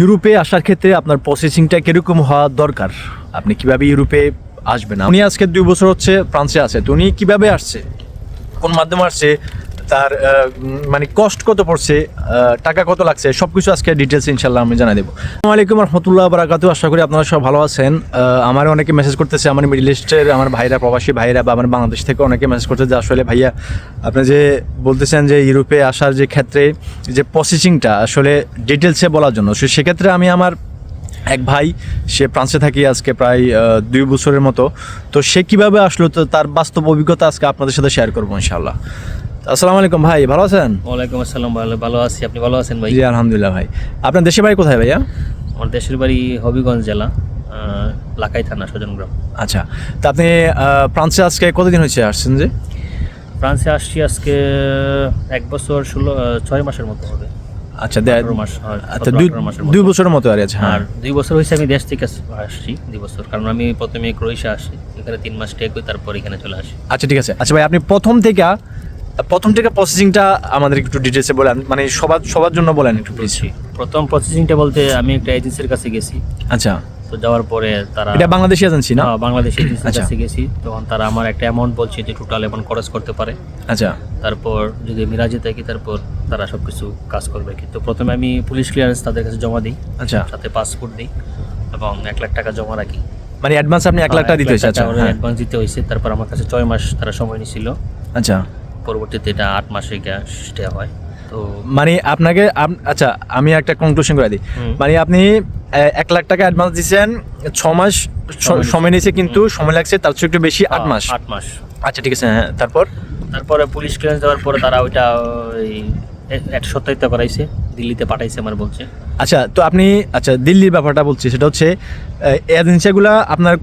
ইউরোপে আসার ক্ষেত্রে আপনার প্রসেসিংটা কীরকম হওয়া দরকার? আপনি কীভাবে ইউরোপে আসবেন? উনি আজকে দুই বছর হচ্ছে, ফ্রান্সে আছে। তো উনি কীভাবে আসছে? কোন মাধ্যমে আসছে? তার মানে কষ্ট কত পড়ছে টাকা কত লাগছে সব কিছু আজকে ডিটেলস ইনশাল্লাহ আমি জানাই দেবো। আলাইকুম রহমতুল্লাহ বারাকাতু আশা করি আপনারা সব ভালো আছেন। আমার অনেকে মেসেজ করতেছে, আমার মিডল ইস্টের আমার ভাইরা, প্রবাসী ভাইরা বা আমার বাংলাদেশ থেকে অনেকে মেসেজ করতেছে, যে আসলে ভাইয়া, আপনি যে বলতেছেন যে ইউরোপে আসার যে ক্ষেত্রে যে প্রসেসিংটা আসলে ডিটেলসে বলার জন্য। সেক্ষেত্রে আমি আমার এক ভাই, সে ফ্রান্সে থাকি আজকে প্রায় দুই বছরের মতো। তো সে কীভাবে আসলো, তো তার বাস্তব অভিজ্ঞতা আজকে আপনাদের সাথে শেয়ার করব ইনশাল্লাহ আসসালামু আলাইকুম ভাই ভালো আছেন? ওয়ালাইকুম আসসালাম ভালো ভালো আছি। আপনি ভালো আছেন ভাই? জি আলহামদুলিল্লাহ ভাই। আপনার দেশের বাড়ি কোথায় ভাইয়া? আমার দেশের বাড়ি হবিগঞ্জ জেলা লাকাই থানা সজনগ্রাম। আচ্ছা তা আপনি ফ্রান্সে আজকে কতদিন হয়েছে আসছেন যে? ফ্রান্সে আসছি আজকে এক বছর ষোলো ছয় মাসের মতো হবে। আচ্ছা মাস আচ্ছা দুই বছরের মতো আর আছে হ্যাঁ। আর দুই বছর হয়েছে আমি দেশ থেকে আসছি দুই বছর। কারণ আমি প্রথমে ক্রোয়েশিয়া আসি এখানে তিন মাস স্টে করি তারপর এখানে চলে আসি। আচ্ছা ঠিক আছে। আচ্ছা ভাই আপনি প্রথম থেকে প্রথম থেকে প্রসেসিংটা আমাদের একটু ডিটেলসে বলেন মানে সবার সবার জন্য বলেন একটু প্লিজ প্রথম প্রসেসিংটা বলতে আমি একটা এজেন্সির কাছে গেছি। আচ্ছা। তো যাওয়ার পরে তারা এটা বাংলাদেশি এজেন্সি না? হ্যাঁ, বাংলাদেশ এজেন্সির আচ্ছা। কাছে গেছি। তখন তারা আমার একটা অ্যামাউন্ট বলছে যে টোটাল এমন খরচ করতে পারে। আচ্ছা। তারপর যদি মিরাজে থাকি তারপর তারা সব কিছু কাজ করবে কিন্তু প্রথমে আমি পুলিশ ক্লিয়ারেন্স তাদের কাছে জমা দিই। আচ্ছা। সাথে পাসপোর্ট দিই এবং এক লাখ টাকা জমা রাখি। মানে অ্যাডভান্স আপনি এক লাখ টাকা দিতে হয়েছে আচ্ছা হ্যাঁ। অ্যাডভান্স দিতে হয়েছে। তারপর আমার কাছে ছয় মাস তারা সময় নিছিল। আচ্ছা। পরবর্তীতে এটা আট মাসে গ্যাসটা হয়। তো মানে আপনাকে আচ্ছা আমি একটা কনক্লুশন করে দিই। মানে আপনি এক লাখ টাকা অ্যাডভান্স দিয়েছেন ছ মাস সময় সময় নিয়েছে কিন্তু সময় লাগছে তার চেয়ে একটু বেশি আট মাস। আট মাস। আচ্ছা ঠিক আছে হ্যাঁ তারপর? তারপরে পুলিশ ক্লিয়ারেন্স দেওয়ার পরে তারা ওইটা সত্যায়িত করাইছে দিল্লিতে পাঠাইছে আমার বলছে আচ্ছা তো আপনি আচ্ছা দিল্লির ব্যাপারটা বলছি সেটা হচ্ছে এজেন্সিগুলো আপনার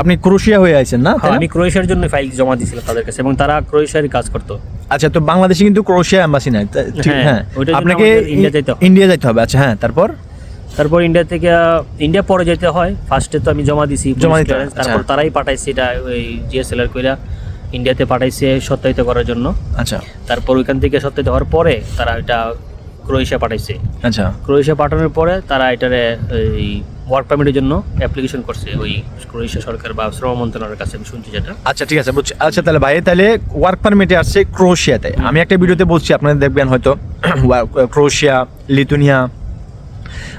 আপনি ক্রোশিয়া হয়ে আছেন না হ্যাঁ, না? আমি ক্রোয়েশিয়ার জন্য ফাইল জমা দিয়েছিলাম তাদের কাছে এবং তারা ক্রোয়েশিয়ারই কাজ করতো আচ্ছা তো বাংলাদেশে কিন্তু ক্রোশিয়া এম্বাসি নাই হ্যাঁ, হ্যাঁ আপনাকে ইন্ডিয়া যেতে হবে। ইন্ডিয়া যেতে হবে আচ্ছা হ্যাঁ তারপর তারপর ইন্ডিয়া থেকে ইন্ডিয়া পরে যেতে হয় ফার্স্টে তো আমি জমা দিছি জমা হয়, তারপর আচ্ছা। তারাই পাঠাইছে এটা ওই জিএসএলআর কইরা ইন্ডিয়াতে পাঠাইছে সত্যায়িত করার জন্য। আচ্ছা। তারপর ওইখান থেকে সত্যায়িত হওয়ার পরে তারা এটা ক্রোয়েশিয়া পাঠাইছে। আচ্ছা। ক্রোয়েশিয়া পাঠানোর পরে তারা এটারে এই ওয়ার্ক পারমিটের জন্য অ্যাপ্লিকেশন করছে ওই ক্রোয়েশিয়া সরকার বা শ্রম মন্ত্রণালয়ের কাছে আমি শুনছি যেটা। আচ্ছা ঠিক আছে বুঝছি। আচ্ছা তাহলে ভাই তাহলে ওয়ার্ক পারমিটে আসছে ক্রোয়েশিয়াতে। আমি একটা ভিডিওতে বলছি আপনারা দেখবেন হয়তো ক্রোয়েশিয়া লিথুনিয়া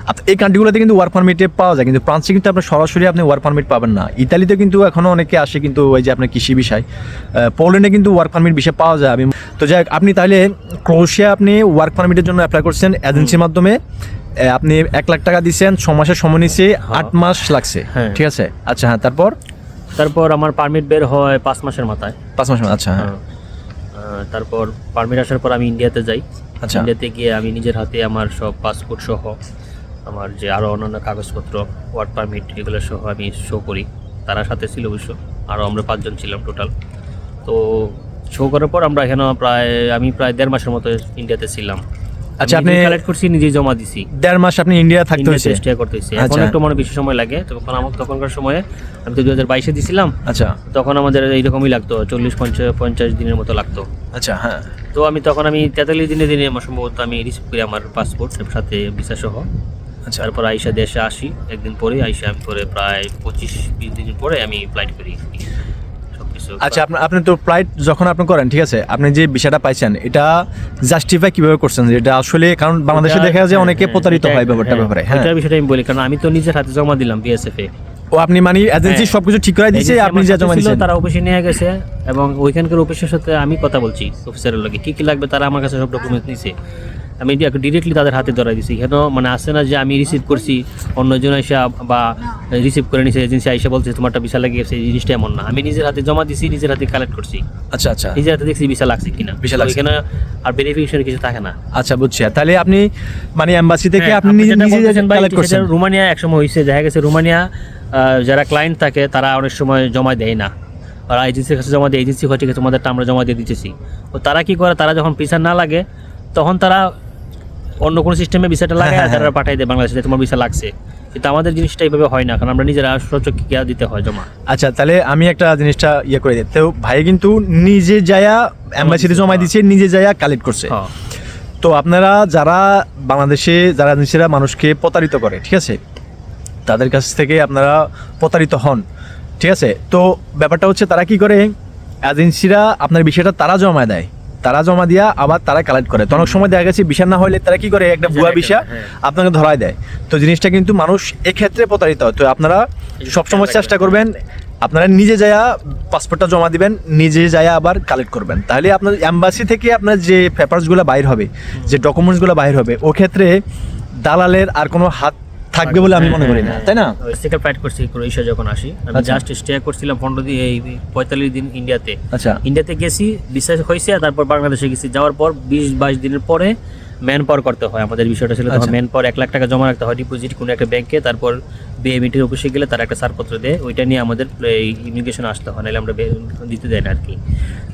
আপ- এই কান্ট্রিগুলোতে কিন্তু ওয়ার্ক পারমিটে পাওয়া যায় কিন্তু ফ্রান্সে কিন্তু আপনার সরাসরি আপনি ওয়ার্ক পারমিট পাবেন না। ইতালিতে কিন্তু এখনও অনেকে আসে কিন্তু ওই যে আপনার কৃষি বিষয়। পোল্যান্ডে কিন্তু ওয়ার্ক পারমিট বিষয় পাওয়া যায়। আমি তো যাই আপনি তাহলে ক্রোশিয়া আপনি ওয়ার্ক পারমিটের জন্য অ্যাপ্লাই করছেন এজেন্সির মাধ্যমে। আপনি এক লাখ টাকা দিচ্ছেন ছ মাসের সময় নিচ্ছে আট মাস লাগছে। হ্যাঁ। ঠিক আছে? আচ্ছা হ্যাঁ তারপর? তারপর আমার পারমিট বের হয় পাঁচ মাসের মাথায়। পাঁচ মাস আচ্ছা হ্যাঁ। আহ, তারপর পারমিট আসার পর আমি ইন্ডিয়াতে যাই। আচ্ছা। ইন্ডিয়াতে গিয়ে আমি নিজের হাতে আমার সব পাসপোর্ট সহ আমার যে আরও অন্যান্য কাগজপত্র ওয়ার্ক পারমিট এগুলো সহ আমি শো করি। তারা সাথে ছিল অবশ্য আরও আমরা পাঁচজন ছিলাম টোটাল তো শো করার পর আমরা এখানে প্রায় আমি প্রায় দেড় মাসের মতো ইন্ডিয়াতে ছিলাম। আচ্ছা, আপনি- কালেক্ট করছি নিজেই জমা দিছি। দেড় মাস আপনি ইন্ডিয়া থাকতে হয়েছে? স্টে করতে হয়েছে। এখন আচ্ছা। একটু মনে বেশি সময় লাগে। তখন আমার তখনকার সময়ে আমি তো দু হাজার বাইশে দিছিলাম। আচ্ছা। তখন আমাদের এইরকমই লাগতো চল্লিশ পঞ্চাশ পঞ্চাশ দিনের মতো লাগতো। আচ্ছা হ্যাঁ। তো আমি তখন আমি তেতাল্লিশ দিনে দিনে আমার সম্ভবত আমি রিসিভ করি আমার পাসপোর্ট সাথে ভিসা সহ। আচ্ছা তারপর আইসা দেশে আসি। একদিন পরে আইসা আমি পরে প্রায় পঁচিশ বিশ দিন পরে আমি ফ্লাইট করি আচ্ছা আপনার আপনি তো ফ্লাইট যখন আপনি করেন ঠিক আছে? আপনি যে বিষয়টা পাইছেন এটা জাস্টিফাই কীভাবে করছেন? এটা আসলে কারণ বাংলাদেশে দেখা যায় হ্যাঁ, অনেকে হ্যাঁ, প্রতারিত হয় ব্যাপারটা হ্যাঁ, ব্যাপারে হ্যাঁ। এটার বিষয়টা আমি বলি কারণ আমি তো নিজের হাতে জমা দিলাম বিএসএফ এ। ও আপনি মানে এজেন্সি। সবকিছু ঠিক করে দিয়েছে আপনি যা জমা দিয়েছেন তারা অফিসে নিয়ে গেছে এবং ওইখানকার অফিসের সাথে আমি কথা বলছি অফিসারের লগে। কি কি লাগবে তারা আমার কাছে সব ডকুমেন্ট নিছে। আমি ডিরেক্টলি তাদের হাতে ধরাই দিছি। কেন? মানে আসে না যে আমি রিসিভ করছি অন্যজন এসে বা রিসিভ করে নিছে এজেন্সি আইসা বলছে তোমারটা ভিসা লাগিয়ে গেছে এই জিনিসটা এমন না। আমি নিজের হাতে জমা দিছি নিজের হাতে কালেক্ট করছি। আচ্ছা আচ্ছা। নিজের হাতে দেখছি ভিসা লাগছে কিনা। ভিসা লাগছে। এখানে আর ভেরিফিকেশন কিছু থাকে না। আচ্ছা বুঝছি। তাহলে আপনি মানে এম্বাসি থেকে হ্যাঁ, আপনি নিজে নিজে কালেক্ট করছেন। রোমানিয়া একসময় হয়েছে দেখা গেছে রোমানিয়া যারা ক্লায়েন্ট থাকে তারা অনেক সময় জমা দেয় না। আর এজেন্সির কাছে জমা দেয় এজেন্সি হয় ঠিক আছে তোমাদেরটা আমরা জমা দিয়ে দিতেছি। তো তারা কি করে? তারা যখন ভিসা না লাগে তখন তারা অন্য কোনো সিস্টেমে ভিসাটা লাগে হ্যাঁ, তারা পাঠাই দেয় বাংলাদেশে তোমার ভিসা লাগছে। কিন্তু আমাদের জিনিসটা এইভাবে হয় না কারণ আমরা নিজেরা সচক্ষে দিতে হয় জমা? আচ্ছা তাহলে আমি একটা জিনিসটা ইয়ে করে দিই। তো ভাই কিন্তু নিজে যায়া এম্বাসিতে জমা দিচ্ছে নিজে যায়া কালেক্ট করছে। হ্যাঁ। তো আপনারা যারা বাংলাদেশে যারা নিজেরা মানুষকে প্রতারিত করে ঠিক আছে? তাদের কাছ থেকে আপনারা প্রতারিত হন ঠিক আছে? তো ব্যাপারটা হচ্ছে তারা কি করে? এজেন্সিরা আপনার বিষয়টা তারা জমা দেয়। তারা জমা দিয়া আবার তারা কালেক্ট করে। তো অনেক সময় দেখা গেছে বিষয় না হলে তারা কি করে? একটা ভুয়া বিষয় হ্যাঁ। আপনাকে ধরায় দেয়। তো জিনিসটা কিন্তু মানুষ এক্ষেত্রে প্রতারিত হয়। তো আপনারা সবসময় চেষ্টা করবেন আপনারা নিজে যায়া পাসপোর্টটা জমা দিবেন নিজে যায়া আবার কালেক্ট করবেন। তাহলে আপনার অ্যাম্বাসি থেকে আপনার যে পেপারসগুলো বাইর হবে যে ডকুমেন্টসগুলো বাইর হবে ও ক্ষেত্রে দালালের আর কোনো হাত থাকবে বলে আমি মনে করি না তাই না? সেকেন্ড ফ্লাইট করছি ক্রোয়েশিয়া যখন আসি আমি আচ্ছা। জাস্ট স্টে করছিলাম পনেরো দিন এই পঁয়তাল্লিশ দিন ইন্ডিয়াতে আচ্ছা। ইন্ডিয়াতে গেছি বিশ্বাস হয়েছে তারপর বাংলাদেশে গেছি। যাওয়ার পর বিশ বাইশ দিনের পরে ম্যান পাওয়ার করতে হয় আমাদের বিষয়টা ছিল তখন আচ্ছা। ম্যান পাওয়ার এক লাখ টাকা জমা রাখতে হয় ডিপোজিট কোনো একটা ব্যাংকে তারপর বিএমিটির অফিসে গেলে তারা একটা ছাড়পত্র দেয় ওইটা নিয়ে আমাদের ইমিগ্রেশন আসতে হয় নাহলে আমরা দিতে দেয় না আর কি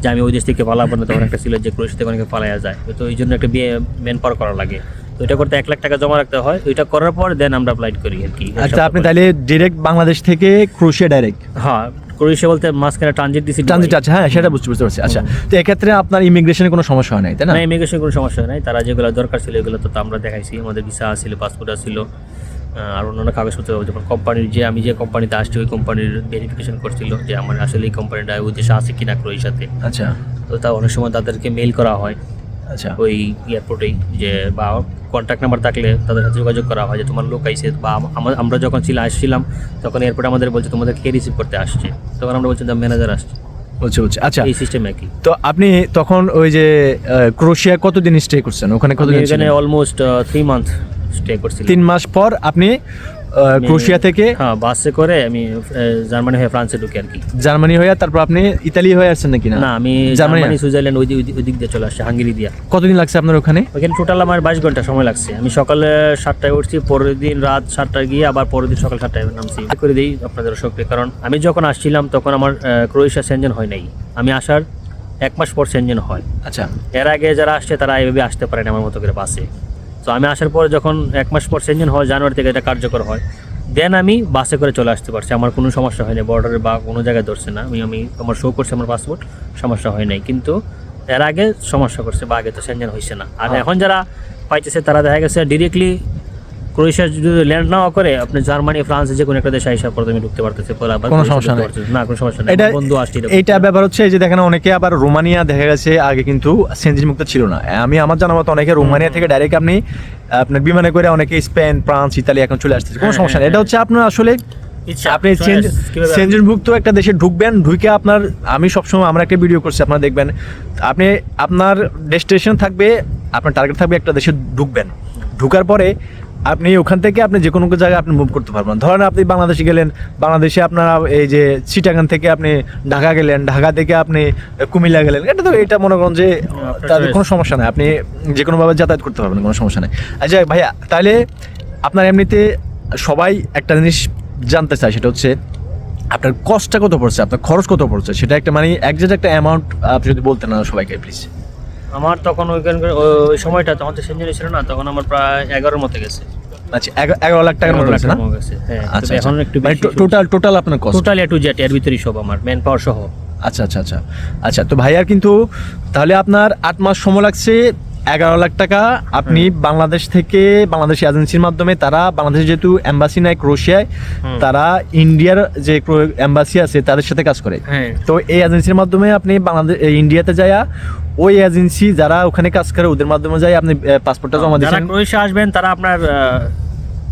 যে আমি ওই দেশ থেকে পালাবো না তখন একটা ছিল যে ক্রোয়েশিয়া থেকে অনেকে পালায়া যায় তো এই জন্য একটা বিয়ে ম্যান পাওয়ার করা লাগে। তো এটা করতে এক লাখ টাকা জমা রাখতে হয় ওইটা করার পর দেন আমরা অ্যাপ্লাইড করি আর কি আচ্ছা আপনি তাহলে ডিরেক্ট বাংলাদেশ থেকে ক্রোশিয়া ডাইরেক্ট হ্যাঁ ক্রোয়েশিয়া বলতে মাঝখানে ট্রানজিট দিছি ট্রানজিট আছে হ্যাঁ সেটা বুঝতে বুঝতে পারছি। আচ্ছা তো এক্ষেত্রে আপনার ইমিগ্রেশনের কোনো সমস্যা হয় নাই তাই না? না ইমিগ্রেশন কোনো সমস্যা নাই তারা যেগুলো দরকার ছিল এগুলো তো আমরা দেখাইছি আমাদের ভিসা ছিল পাসপোর্ট ছিল আর অন্যান্য কাগজপত্র যেমন কোম্পানির যে আমি যে কোম্পানিতে আসছি ওই কোম্পানির ভেরিফিকেশন করছিল যে আমার আসলে এই কোম্পানিটা উদ্দেশ্যে আছে কিনা ক্রোয়েশিয়াতে আচ্ছা। তো তা অনেক সময় তাদেরকে মেল করা হয় আচ্ছা। ওই এয়ারপোর্টেই যে বা কন্ট্যাক্ট নাম্বার থাকলে তাদের সাথে যোগাযোগ করা হয় যে তোমার লোক আইসে বা আম- আমরা যখন ছিল আসছিলাম তখন এয়ারপোর্টে আমাদের বলছে তোমাদের কে রিসিভ করতে আসছে? তখন আমরা বলছি ম্যানেজার আসছে। বুঝছি বুঝছি আচ্ছা। এই সিস্টেম একই। তো আপনি তখন ওই যে ক্রোশিয়া কতদিন স্টে করছেন? ওখানে কতদিন এখানে অলমোস্ট থ্রি মান্থ স্টে করছি তিন মাস পর আপনি ক্রোশিয়া থেকে? হ্যাঁ বাসে করে আমি জার্মানি হয়ে ফ্রান্সে ঢুকি আর কি। জার্মানি হয়ে তারপর আপনি ইতালি হয়ে আসছেন নাকি না? আমি জার্মানি সুইজারল্যান্ড ওই দিক- ওই দিক দিয়ে চলে আসছি হাঙ্গেরি দিয়া। কতদিন লাগছে আপনার ওখানে? ওইখানে টোটাল আমার বাইশ ঘণ্টা সময় লাগছে। আমি সকালে সাতটায় উঠছি পরের দিন রাত সাতটায় গিয়ে আবার পরের দিন সকাল সাতটায় নামছি। করে দিই আপনাদের সঙ্গে কারণ আমি যখন আসছিলাম তখন আমার ক্রোয়েশিয়া সেনজেন হয় নাই। আমি আসার এক মাস পর সেনজেন হয়। আচ্ছা। এর আগে যারা আসছে তারা এইভাবে আসতে পারে না আমার মতো করে বাসে। তো আমি আসার পরে যখন এক মাস পর সেঞ্জন হয় জানুয়ারি থেকে এটা কার্যকর হয়। দেন আমি বাসে করে চলে আসতে পারছি। আমার কোনো সমস্যা হয়নি বর্ডারে বা কোনো জায়গায় ধরছে না। আমি আমি আমার শো করছি আমার পাসপোর্ট সমস্যা হয় নাই। কিন্তু এর আগে সমস্যা করছে বা আগে তো সেনজেন হয়েছে না। আর হ্যাঁ। এখন যারা পাইতেছে তারা দেখা গেছে ডিরেক্টলি ক্রোয়েশিয়া যদি ল্যান্ড নাও করে আপনি জার্মানি ফ্রান্স যে কোনো একটা দেশে আইসা প্রথমে ঢুকতে পারতেছে পরে কোনো সমস্যা পারতেছে। না কোনো সমস্যা নেই এটা বন্ধু আসছে। এইটা ব্যাপার হচ্ছে এই যে দেখেন অনেকে আবার রোমানিয়া দেখা গেছে আগে কিন্তু সেঞ্জিন মুক্ত ছিল না আমি আমার জানা মতো অনেকে রোমানিয়া থেকে ডাইরেক্ট আপনি আপনার বিমানে করে অনেকে স্পেন ফ্রান্স ইতালি এখন চলে আসতেছে কোনো সমস্যা নেই এটা হচ্ছে আপনার আসলে আপনি- সেঞ্জনভুক্ত একটা দেশে ঢুকবেন ঢুকে আপনার আমি সবসময় আমরা একটা ভিডিও করছি আপনারা দেখবেন আপনি আপনার ডেস্টিনেশন থাকবে আপনার টার্গেট থাকবে একটা দেশে ঢুকবেন ঢুকার পরে আপনি ওখান থেকে আপনি যে কোনো জায়গায় আপনি মুভ করতে পারবেন। ধরেন আপনি বাংলাদেশে গেলেন বাংলাদেশে আপনার এই যে চিটাগান থেকে আপনি ঢাকা গেলেন ঢাকা থেকে আপনি কুমিল্লা গেলেন এটা তো এটা মনে করেন যে তাদের কোনো সমস্যা নেই। আপনি যে কোনোভাবে যাতায়াত করতে পারবেন কোনো সমস্যা নেই। আচ্ছা ভাইয়া তাহলে আপনার এমনিতে সবাই একটা জিনিস জানতে চায় সেটা হচ্ছে আপনার কষ্টটা কত পড়ছে আপনার খরচ কত পড়ছে? সেটা একটা মানে একজাক্ট একটা অ্যামাউন্ট আপনি যদি বলতেন না সবাইকে প্লিজ আমার তখন ওইখানকার ওই- সময়টা তখন তো সেঞ্চুরি ছিল না তখন আমার প্রায় এগারোর মতো গেছে। আচ্ছা এগা- এগারো লাখ টাকার মতো না? হ্যাঁ আচ্ছা এখন একটু মানে টোটাল টোটাল আপনার cost total A to Z এর ভিতরেই সব আমার ম্যান পাওয়ার সহ। আচ্ছা আচ্ছা আচ্ছা। আচ্ছা তো ভাইয়ার কিন্তু তাহলে আপনার আট মাস সময় লাগছে এগারো লাখ টাকা। আপনি বাংলাদেশ থেকে বাংলাদেশ এজেন্সির মাধ্যমে তারা বাংলাদেশে যেহেতু এম্বাসি নাই ক্রোশিয়ায় তারা ইন্ডিয়ার যে এম্বাসি আছে তাদের সাথে কাজ করে। হ্যাঁ। তো এই এজেন্সির মাধ্যমে আপনি বাংলাদেশ ইন্ডিয়াতে যায়া ওই এজেন্সি যারা ওখানে কাজ করে ওদের মাধ্যমে যাই আপনি পাসপোর্টটা জমা যারা দিচ্ছেন। ক্রোয়েশিয়া আসবেন তারা আপনার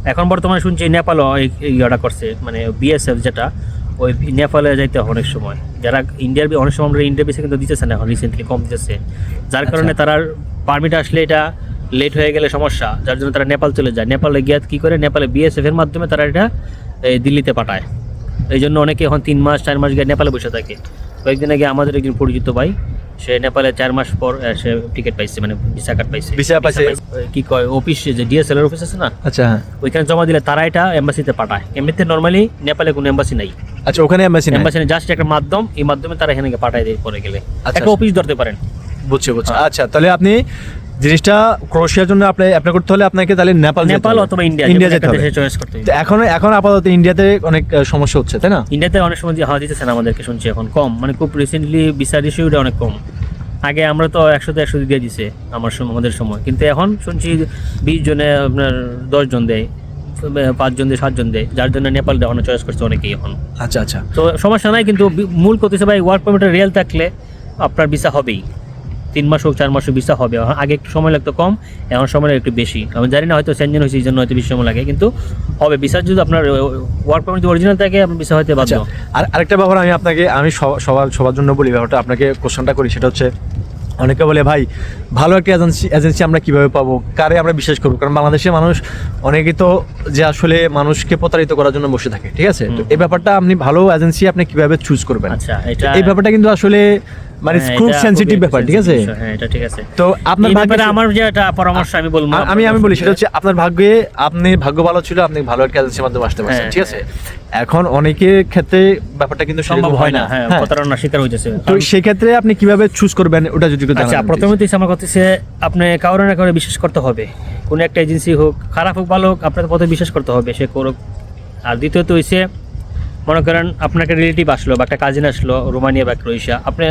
এখন বর্তমানে শুনছি নেপালও এই- এই ইয়েটা করছে মানে বিএসএফ যেটা ওই নেপালে যাইতে অনেক সময়। যারা ইন্ডিয়ার বি- অনেক সময় আমরা ইন্ডিয়ার বেশি কিন্তু দিতেছে না এখন রিসেন্টলি কম দিতেছে। যার কারণে আচ্ছা। তারা পারমিট আসলে এটা লেট হয়ে গেলে সমস্যা। যার জন্য তারা নেপাল চলে যায়। নেপালে গিয়ে কি করে? নেপালে বিএসএফ এর মাধ্যমে তারা এটা এই, দিল্লিতে পাঠায়। এই জন্য অনেকে এখন তিন মাস চার মাস গিয়ে নেপালে বসে থাকে। কয়েকদিন আগে আমাদের একজন পরিচিত ভাই সে নেপালে চার মাস পর সে টিকিট পাইছে মানে ভিসা কার্ড পাইছে। ভিসা পাইছে। কি কয় অফিস যে ডিএসএল অফিস আছে না? আচ্ছা হ্যাঁ। ওইখানে জমা দিলে তারা এটা এম্বাসিতে পাঠায়। এমনিতে নর্মালি নেপালে কোনো এম্বাসি নাই। আচ্ছা ওখানে এম্বাসি নাই? এম্বাসি জাস্ট একটা মাধ্যম এই মাধ্যমে তারা এখানে পাঠায় দেয় পরে গেলে। আচ্ছা। একটা অফিস ধরতে পারেন। বুঝছি বুঝছি। হ্যাঁ। আচ্ছা তাহলে আপনি জিনিসটা ক্রোশিয়ার জন্য আপনি অ্যাপ্লাই করতে হলে আপনাকে তাহলে নেপাল নেপাল অথবা ইন্ডিয়া ইন্ডিয়া যেতে হবে। চয়েস করতে হবে। এখন এখন আপাতত ইন্ডিয়াতে অনেক সমস্যা হচ্ছে তাই না? ইন্ডিয়াতে অনেক সময় হাওয়া দিতেছেন আমাদেরকে শুনছি এখন কম। মানে খুব রিসেন্টলি ভিসার ইস্যুটা অনেক কম। আগে আমরা তো একশোতে একশো দিয়ে দিছে আমার সময় আমাদের সময়। কিন্তু এখন শুনছি বিশ জনে আপনার দশ জন দেয় পাঁচজন দেয় সাতজন দেয় যার জন্য নেপাল দেওয়ানো চয়েস করছে অনেকেই এখন। আচ্ছা আচ্ছা। তো সমস্যা নাই কিন্তু মূল কথা হচ্ছে ভাই ওয়ার্ক পারমিটের রিয়েল থাকলে আপনার ভিসা হবেই। তিন মাস হোক চার মাস হোক ভিসা হবে। আগে একটু সময় লাগতো কম এখন সময় একটু বেশি। আমি জানি না হয়তো সেনজেন হয়েছে এই জন্য হয়তো বেশি সময় লাগে কিন্তু হবে। ভিসা যদি আপনার ওয়ার্ক পারমিট অরিজিনাল থাকে আপনার ভিসা হতে বাধ্য। আচ্ছা আর আরেকটা ব্যাপার আমি আপনাকে আমি সব- সবার সবার জন্য বলি ব্যাপারটা আপনাকে কোশ্চেনটা করি সেটা হচ্ছে অনেকে বলে ভাই ভালো একটা এজেন্সি এজেন্সি আমরা কীভাবে পাবো? কারে আমরা বিশ্বাস করব? কারণ বাংলাদেশের মানুষ অনেকেই তো যে আসলে মানুষকে প্রতারিত করার জন্য বসে থাকে ঠিক আছে? তো এই ব্যাপারটা আপনি ভালো এজেন্সি আপনি কীভাবে চুজ করবেন? আচ্ছা এই ব্যাপারটা কিন্তু আসলে মানে হ্যাঁ, খুব সেনসিটিভ ব্যাপার ঠিক আছে? হ্যাঁ এটা ঠিক আছে। তো আপনার ব্যাপারে আমার যে একটা পরামর্শ আমি বলব আমি আমি বলি সেটা হচ্ছে আপনার ভাগ্যে আপনি ভাগ্য ভালো ছিল আপনি ভালো একটা এজেন্সির মাধ্যমে আসতে পারছেন হ্যাঁ, ঠিক আছে? এখন অনেকের ক্ষেত্রে ব্যাপারটা কিন্তু সম্ভব হয় না। হ্যাঁ। প্রতারণার শিকার হইতেছে। তো সেই ক্ষেত্রে আপনি কীভাবে চুজ করবেন ওটা যদি একটু আচ্ছা প্রথমে তো আমার কথা হচ্ছে আপনি কারও না কারও বিশ্বাস করতে হবে। কোন একটা এজেন্সি হোক খারাপ হোক ভালো হোক আপনার প্রথমে বিশ্বাস করতে হবে সে করুক। আর দ্বিতীয়ত হইছে মনে করেন আপনার একটা রিলেটিভ আসলো বা একটা কাজিন আসলো রোমানিয়া বা ক্রোয়েশিয়া আপনি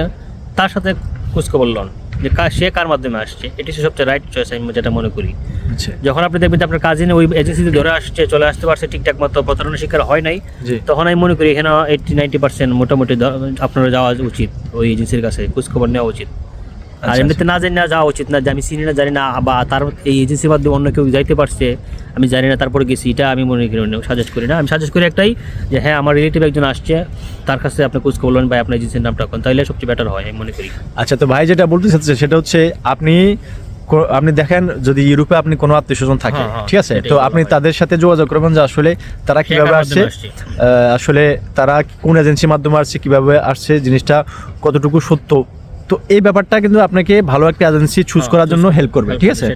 তার সাথে খোঁজখবর লন যে সে কার মাধ্যমে আসছে। এটি সবচেয়ে রাইট চয়েস আমি যেটা মনে করি। আচ্ছা। যখন আপনি দেখবেন যে আপনার কাজিন ওই এজেন্সিতে ধরে আসছে চলে আসতে পারছে ঠিকঠাক মতো প্রতারণার শিকার হয় নাই তখন আমি মনে করি এখানে এইটটি নাইনটি পার্সেন্ট মোটামুটি আপনার যাওয়া উচিত ওই এজেন্সির কাছে খোঁজখবর নেওয়া উচিত। আর আচ্ছা, এমনিতে না জানি না যাওয়া উচিত না যে আমি চিনি না জানি না বা তার এই এজেন্সির মাধ্যমে অন্য কেউ যাইতে পারছে আমি জানি না তারপরে গেছি এটা আমি মনে করি সাজেস্ট করি না। আমি সাজেস্ট করি একটাই যে হ্যাঁ আমার রিলেটিভ একজন আসছে তার কাছে আপনি খোঁজ করলেন বা আপনার এজেন্সির নামটা কোন তাহলে সবচেয়ে বেটার হয় আমি মনে করি। আচ্ছা তো ভাই যেটা বলতে চাচ্ছে সেটা হচ্ছে আপনি আপনি দেখেন যদি ইউরোপে আপনি কোনো আত্মীয় স্বজন থাকে হ্যাঁ, হ্যাঁ, ঠিক আছে? তো আপনি তাদের সাথে যোগাযোগ করবেন যে আসলে তারা কীভাবে আসছে আসলে তারা কোন এজেন্সির মাধ্যমে আসছে কীভাবে আসছে জিনিসটা কতটুকু সত্য তো এই ব্যাপারটা কিন্তু আপনাকে ভালো একটা এজেন্সি চুজ হ্যাঁ, করার জন্য হেল্প করবে ঠিক আছে?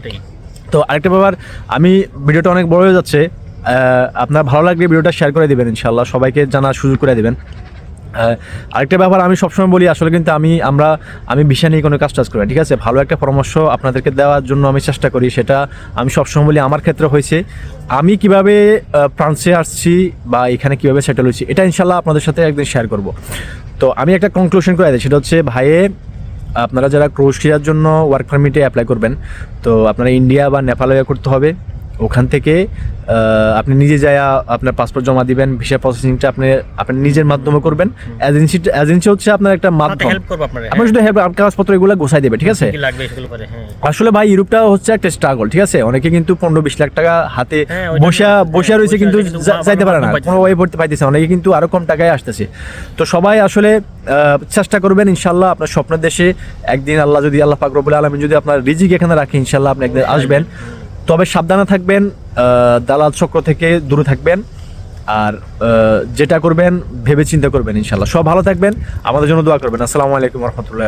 তো আরেকটা ব্যাপার আমি ভিডিওটা অনেক বড় হয়ে যাচ্ছে আপনার ভালো লাগলে ভিডিওটা শেয়ার করে দেবেন ইনশাল্লাহ সবাইকে জানার সুযোগ করে দেবেন। আরেকটা ব্যাপার আমি সবসময় বলি আসলে কিন্তু আমি আমরা আমি বিষয় নিয়ে কোনো কাজ টাজ করি ঠিক আছে? ভালো একটা পরামর্শ আপনাদেরকে দেওয়ার জন্য আমি চেষ্টা করি সেটা আমি সবসময় বলি আমার ক্ষেত্রে হয়েছে। আমি কীভাবে ফ্রান্সে আসছি বা এখানে কীভাবে সেটেল হয়েছি এটা ইনশাল্লাহ আপনাদের সাথে একদিন শেয়ার করব। তো আমি একটা কনক্লুশন করে দিই সেটা হচ্ছে ভাইয়ে আপনারা যারা ক্রোশিয়ার জন্য ওয়ার্ক পারমিটে অ্যাপ্লাই করবেন, তো আপনারা ইন্ডিয়া বা নেপালে করতে হবে। ওখান থেকে আহ, আপনি নিজে যায় আপনার পাসপোর্ট জমা দিবেন ভিসা প্রসেসিংটা আপনি আপনি নিজের মাধ্যমে করবেন। এজেন্সি এজেন্সি হচ্ছে আপনার একটা মাধ্যম। আপনার আপনার শুধু হেল্প কাগজপত্র এগুলো গোছাই দেবে ঠিক আছে? হ্যাঁ। আসলে ভাই ইউরোপটা হচ্ছে একটা স্ট্রাগল ঠিক আছে? অনেকে কিন্তু পনেরো বিশ লাখ টাকা হাতে হ্যাঁ, বসা হ্যাঁ, বসে রয়েছে কিন্তু যাইতে পারে না কোনো ওয়ে পড়তে পাইতেছে অনেকে কিন্তু আরও কম টাকায় আসতেছে। তো সবাই আসলে আহ, চেষ্টা করবেন ইনশাল্লাহ আপনার স্বপ্নের দেশে একদিন আল্লাহ যদি আল্লাহ পাক রব্বুল আলমিন যদি আপনার রিজিক এখানে রাখে ইনশাল্লাহ আপনি একদিন আসবেন। তবে সাবধানে থাকবেন দালাল চক্র থেকে দূরে থাকবেন আর যেটা করবেন ভেবে চিন্তা করবেন ইনশাল্লাহ সব ভালো থাকবেন, আমাদের জন্য দোয়া করবেন। আসসালামু আলাইকুম রহমতুল্লাহ